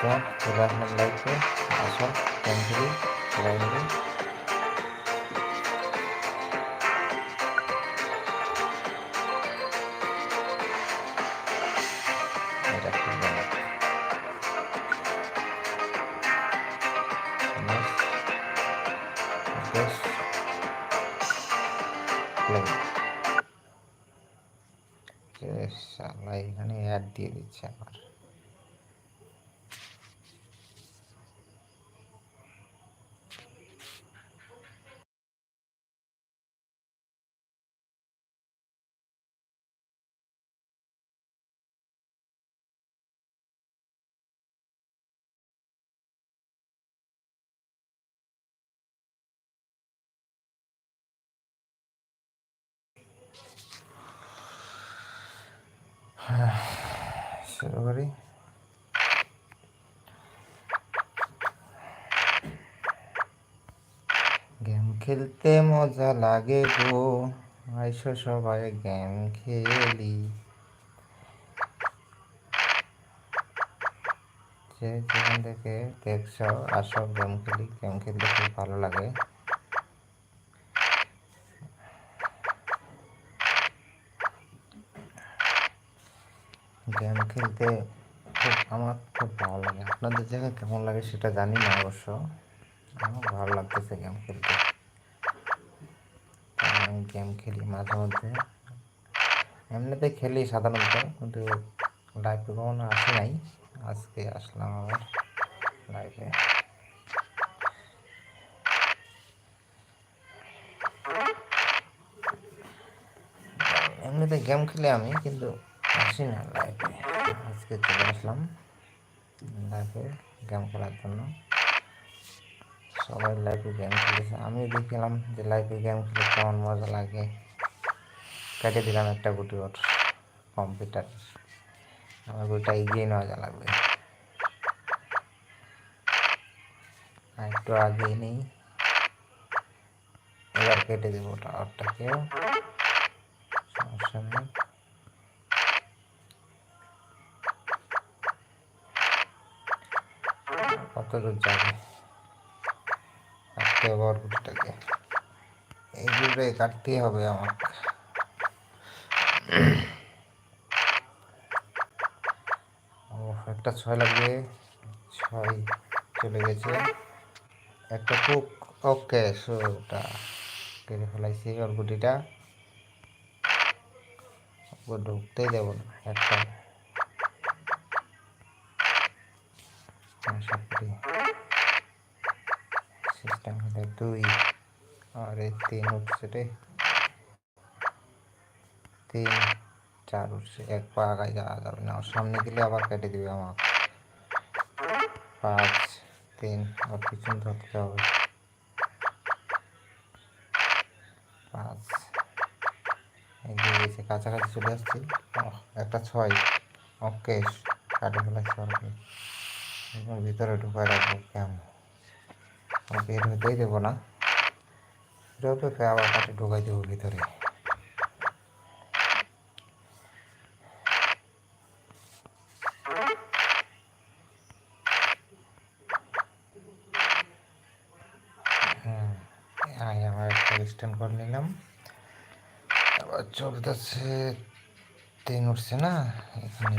তো চলে আসলাম লাইফে আসো ক্যান্সেলি সবাই মিলে এটা দিয়ে দিচ্ছে আমার শুরু গেম খেলতে মজা লাগে গো। আইসো সবাই গেম খেলি। যে যেখান থেকে দেখছ, আসো গেম খেলি। গেম খেলতে খুব ভালো লাগে। গেম খেলতে খুব, আমার খুব ভালো লাগে। আপনাদের জায়গায় কেমন লাগে সেটা জানি না অবশ্য। আমার ভালো লাগতেছে গেম খেলতে। আমি গেম খেলি মাঝে মধ্যে। এমনিতে খেলি সাধারণত, কিন্তু লাইভে কখনো আসি নাই। আজকে আসলাম আবার লাইভে এমনিতে গেম খেলি আমি, কিন্তু আসি না লাইভে আজকে চলে আসলাম লাইভে গেম খেলার জন্য। সবাই লাইভে গেম খেলেছে। আমি দেখলাম যে লাইভে গেম খেলে কেমন মজা লাগে। কেটে দিলাম একটা গুটি ওর কম্পিউটার আমার গুটিটা এগিয়ে নেওয়া যা লাগবে। আর একটু আগিয়ে নেই। এবার কেটে দেবো ওটা, ওরটাকেও। সমস্যা নেই। কত দূর যাবে কাটতে হবে বরবটিটাকে এইগুলোই কাটতেই হবে আমার ও, একটা ছয় লাগবে। ছয় চলে গেছে। একটা কুক ওকে ওটা কেটে ফেলাইছি বরবটিটা ঢুকতেই দেবো না। একটা সিস্টেম হলে দুই। আর এই তিন উঠছে রে। তিন, চার উঠছে। এক পা আগায় যাওয়া যাবে না। সামনে গেলে আবার কেটে দিবে আমার পাঁচ, তিন আর পিছন ধরতে হবে। পাঁচ। এগিয়ে গেছে কাছাকাছি চলে আসছি। একটা ছয়। ওকে, কাটে ফেলাচ্ছি আর ভিতরে ঢুকায় রাখব কেমন বের হতেই দেবো না। বেরোবে আবার কাটে ঢুকাই দেবো ভিতরে। হ্যাঁ আমার করে নিলাম। আবার চলতেছে উঠছে না, এখানে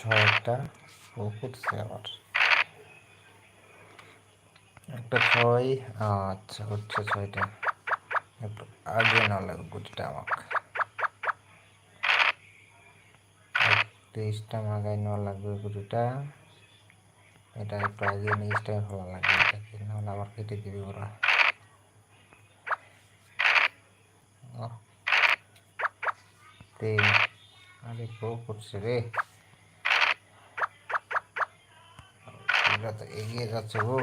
কি ছয় একটা ও উঠছে আবার একটা ছয় আচ্ছা হচ্ছে ছয়টা। একটু আগে না লাগবে গুটিটা আমাকে। তেইশটা মাগাই নেওয়া লাগবে গুটিটা এটা একটু আগে নিচটাই ভালো লাগবে এটাকে, নাহলে আবার কেটে দিবে ওরা। তিন আরে গো করছে রে এগিয়ে যাচ্ছে গো।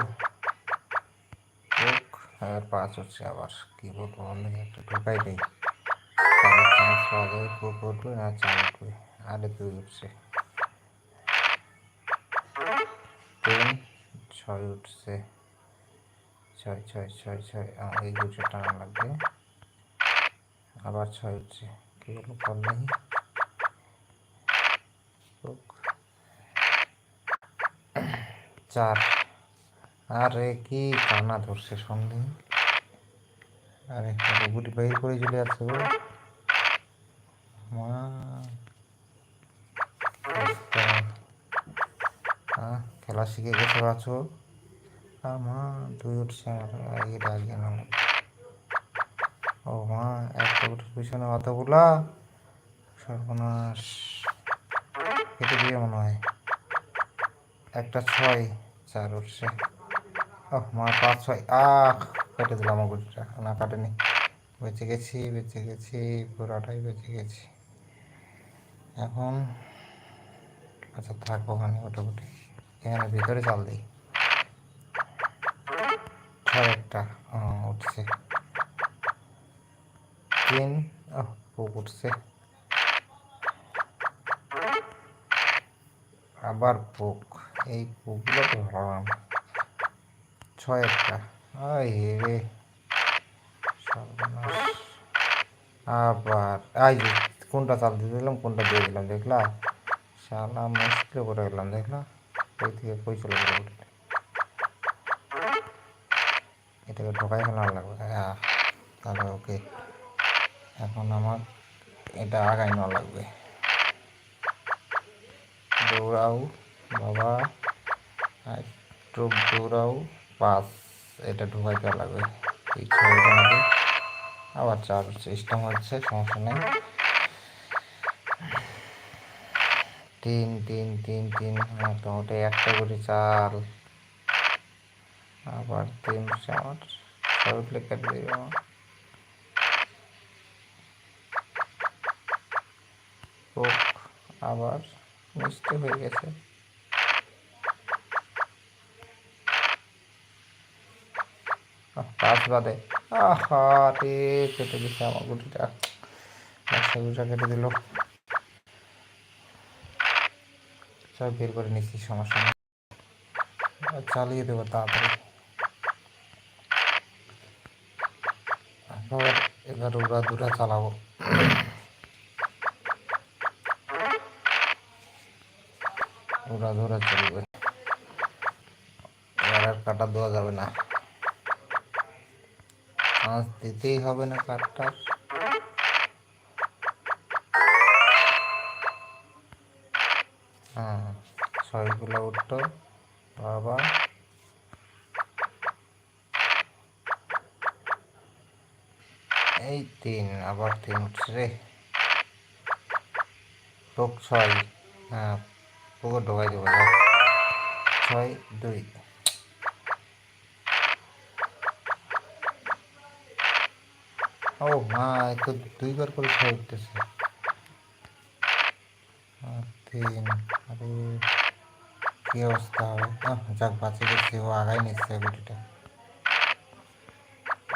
আর পাঁচ হচ্ছে আবার। কি বলব অনলাইনে একটু ঢোকাই দেয় চান্স পাওয়া যাবে খুব উঠবে না চার উঠবে আরে দুই উঠছে। তিন, ছয় উঠছে। ছয় ছয় ছয় ছয়। এই দুটো টানা লাগবে। আবার ছয় উঠছে। কি হলো, কল নেই? চার। আরে কি কানা ধরছে সন্ধে আরে গুটি বাইর করে চলে যাচ্ছে ও মা। খেলা শিখে গেছে বাছো। মা, দুই উঠছে আমার আগে ও মা একটা উঠে পিছনে অতগুলা। সর্বনাশ। কেটে দিয়ে মনে হয়। একটা ছয়, চার উঠছে। ও মা, পাঁচ, ছয়। আহ, কেটে দিলাম আমার না, কাটেনি। বেঁচে গেছি বেঁচে গেছি, পুরাটাই বেঁচে গেছি। এখন আচ্ছা থাকব ওখানে মোটামুটি। এখানে ভিতরে চাল দিই। ছয়, একটা উঠছে। তিন উঠছে। আবার পোক। এই পোকগুলো তো ভালো ছয় একটা। রে। আবার আই কোনটা চাল দিয়ে দিলাম, কোনটা দিয়ে দিলাম, দেখলা? শালা, মুশকিল করে গেলাম, দেখলা? ওই থেকে চলে গেল এটাকে ঢোকাই ফেলানো লাগবে হ্যাঁ তাহলে ওকে। এখন আমার এটা আগাই নেওয়া লাগবে। দৌড়াও। বাবা একটু দৌড়াও পাঁচ এটা ঢোকাই দেওয়া লাগবে। নাকি আবার চার সিস্টেম হচ্ছে, সমস্যা নেই। তিন তিন তিন তিন মোটামুটি একটা করে চাল। আবার তিন, চার উঠলে কেটে দিবে। আবার মিষ্টি হয়ে গেছে আহ, পাঁচ বাদে আহা কেটে দিছে আমার গুটিটা। একশো গুটিটা কেটে দিল। সব বের করে নিচ্ছি সমস্যা নেই। চালিয়ে দেবো তাড়াতাড়ি। এবার উড়া দুরা চালাবো। উড়া ধরা চলবে। এবার আর কাটা দেওয়া যাবে না। আঁচ দিতেই হবে না কাঠটার হ্যাঁ ছয়গুলো উঠতো বাবা। এই তিন, আবার তিন, রে। পোক ছয়। হ্যাঁ পুকুর ঢোকাই দেবো। ছয়, দুই। ও মা তো দুইবার করে ছয় উঠতেছে। তিন, আরে কি অবস্থা? হবে যাক, বাঁচে গেছি, ও আগাই নিচ্ছে গুটিটা।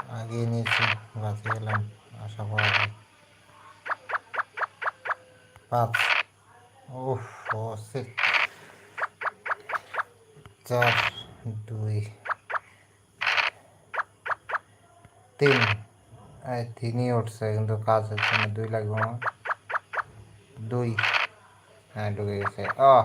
আগিয়ে নিয়েছি, বাঁচে গেলাম, আশা করা যায়। পাঁচ। ও চার, দুই। তিন। এই তিনই উঠছে, কিন্তু কাজ হচ্ছে না, দুই লাগবে আমার। দুই। হ্যাঁ ঢুকে গেছে। আহ